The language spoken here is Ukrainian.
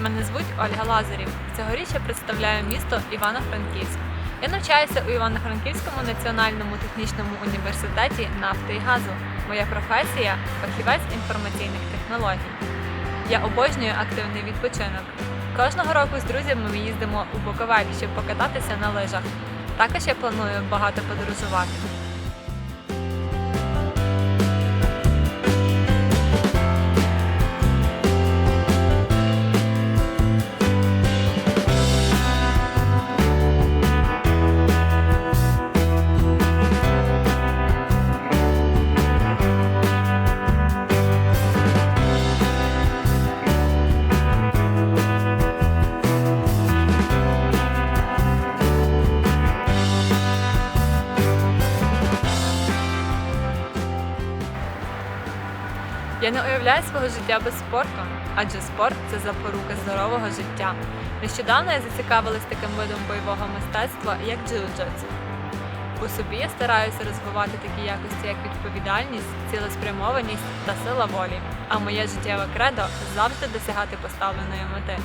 Мене звуть Ольга Лазарів. Цьогоріч я представляю місто Івано-Франківськ. Я навчаюся у Івано-Франківському національному технічному університеті нафти і газу. Моя професія фахівець інформаційних технологій. Я обожнюю активний відпочинок. Кожного року з друзями ми їздимо у Буковель, щоб покататися на лижах. Також я планую багато подорожувати. Я не уявляю свого життя без спорту, адже спорт це запорука здорового життя. Нещодавно я зацікавилась таким видом бойового мистецтва, як джиу-джитсу. У собі я стараюся розвивати такі якості, як відповідальність, цілеспрямованість та сила волі. А моє життєве кредо завжди досягати поставленої мети.